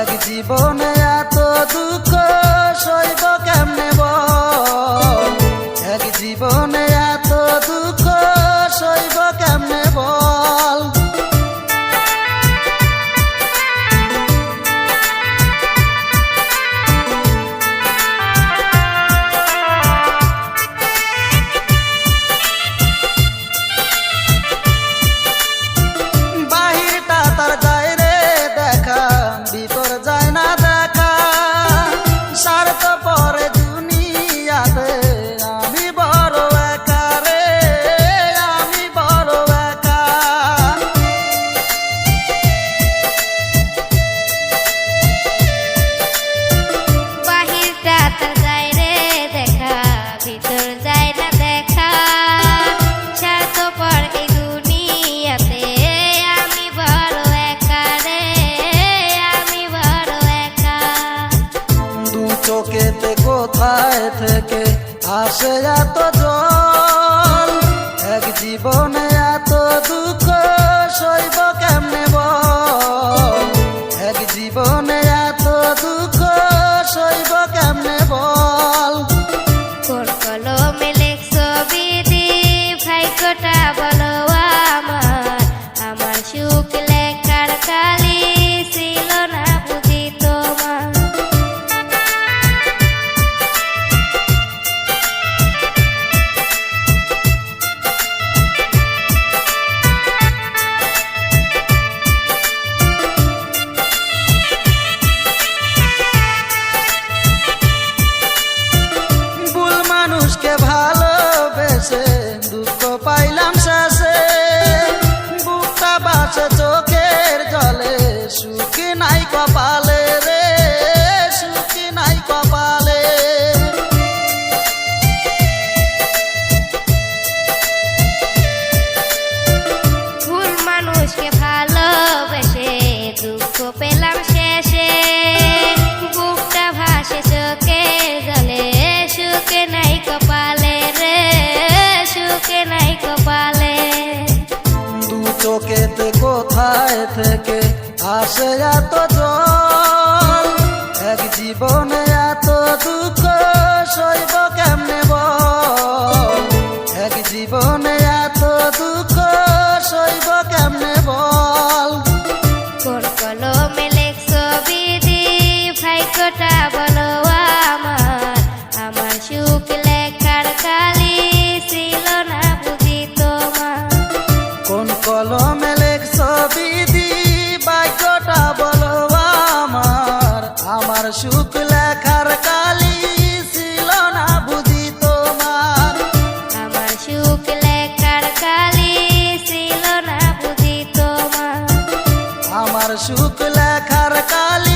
এক জীবনে এত দুঃখ কোথায় থেকে আসে এত জল এক জীবনে এত দুঃখ সইবা পাইলাম চোখেতে কোথায় থেকে আসে এত জল। এক জীবনে এত আমার সুখ লেখার কালি